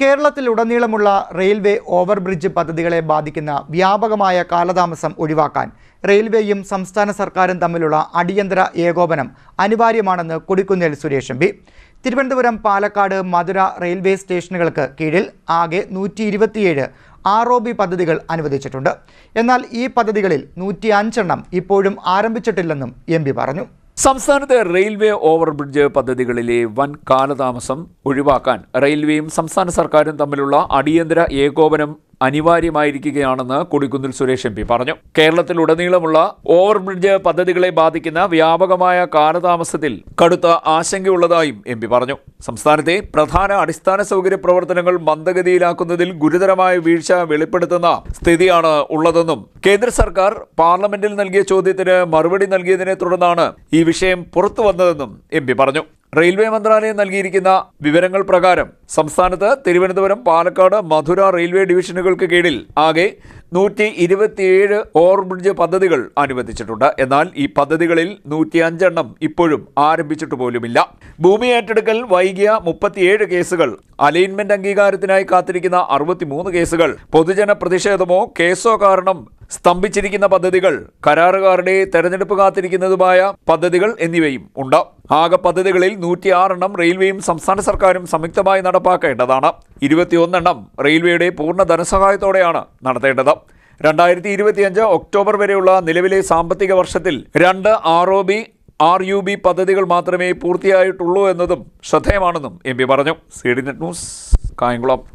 കേരളത്തിലുടനീളമുള്ള railway overbridge പദ്ധതികളെ ബാധിക്കുന്ന വ്യാപകമായ കാലതാമസം ഒഴിവാക്കാൻ റെയിൽവേയും സംസ്ഥാന സർക്കാരും തമ്മിലുള്ള അടിയന്തര ഏകോപനം അനിവാര്യമാണെന്ന് Kodikunnil Suresh M P. Thiruvananthapuram Palakkad Madurai railway സ്റ്റേഷനുകൾക്ക് കീഴിൽ ആകെ നൂറ്റി ഇരുപത്തിയേഴ് ആർ ഒ ബി പദ്ധതികൾ അനുവദിച്ചിട്ടുണ്ട്. എന്നാൽ ഈ പദ്ധതികളിൽ നൂറ്റി അഞ്ചെണ്ണം ഇപ്പോഴും ആരംഭിച്ചിട്ടില്ലെന്നും എം പറഞ്ഞു. സംസ്ഥാനത്തെ റെയിൽവേ ഓവർബ്രിഡ്ജ് പദ്ധതികളിലെ വൻ കാലതാമസം ഒഴിവാക്കാൻ റെയിൽവേയും സംസ്ഥാന സർക്കാരും തമ്മിലുള്ള അടിയന്തര ഏകോപനം അനിവാര്യമായിരിക്കുകയാണെന്ന് കൊടിക്കുന്നിൽ സുരേഷ് എം പി പറഞ്ഞു. കേരളത്തിലുടനീളമുള്ള ഓവർബ്രിഡ്ജ് പദ്ധതികളെ ബാധിക്കുന്ന വ്യാപകമായ കാലതാമസത്തിൽ കടുത്ത ആശങ്കയുള്ളതായും എം പി പറഞ്ഞു. സംസ്ഥാനത്തെ പ്രധാന അടിസ്ഥാന സൗകര്യ പ്രവർത്തനങ്ങൾ മന്ദഗതിയിലാക്കുന്നതിൽ ഗുരുതരമായ വീഴ്ച വെളിപ്പെടുത്തുന്ന സ്ഥിതിയാണ് ഉള്ളതെന്നും കേന്ദ്ര സർക്കാർ പാർലമെന്റിൽ നൽകിയ ചോദ്യത്തിന് മറുപടി നൽകിയതിനെ തുടർന്നാണ് ഈ വിഷയം പുറത്തു വന്നതെന്നും എം പറഞ്ഞു. റെയിൽവേ മന്ത്രാലയം നൽകിയിരിക്കുന്ന വിവരങ്ങൾ പ്രകാരം സംസ്ഥാനത്ത് തിരുവനന്തപുരം പാലക്കാട് മധുര റെയിൽവേ ഡിവിഷനുകൾക്ക് കീഴിൽ ആകെ നൂറ്റി ഇരുപത്തിയേഴ് ഓവർബ്രിഡ്ജ് പദ്ധതികൾ അനുവദിച്ചിട്ടുണ്ട്. എന്നാൽ ഈ പദ്ധതികളിൽ നൂറ്റി അഞ്ചെണ്ണം ഇപ്പോഴും ആരംഭിച്ചിട്ട് പോലുമില്ല. ഭൂമി ഏറ്റെടുക്കൽ വൈകിയ മുപ്പത്തിയേഴ് കേസുകൾ അലൈൻമെന്റ് അംഗീകാരത്തിനായി കാത്തിരിക്കുന്ന അറുപത്തിമൂന്ന് കേസുകൾ പൊതുജന പ്രതിഷേധമോ കേസോ കാരണം സ്തംഭിച്ചിരിക്കുന്ന പദ്ധതികൾ കരാറുകാരുടെ തെരഞ്ഞെടുപ്പ് കാത്തിരിക്കുന്നതുമായ പദ്ധതികൾ എന്നിവയും ഉണ്ട്. ആകെ പദ്ധതികളിൽ നൂറ്റിയാറെണ്ണം റെയിൽവേയും സംസ്ഥാന സർക്കാരും സംയുക്തമായി നടപ്പാക്കേണ്ടതാണ്. ഇരുപത്തിയൊന്നെണ്ണം റെയിൽവേയുടെ പൂർണ ധനസഹായത്തോടെയാണ് നടത്തേണ്ടത്. രണ്ടായിരത്തി ഇരുപത്തിയഞ്ച് ഒക്ടോബർ വരെയുള്ള നിലവിലെ സാമ്പത്തിക വർഷത്തിൽ രണ്ട് R O B R U B പദ്ധതികൾ മാത്രമേ പൂർത്തിയായിട്ടുള്ളൂ എന്നതും ശ്രദ്ധേയമാണെന്നും എം പി പറഞ്ഞു. C D Net News Kayamkulam.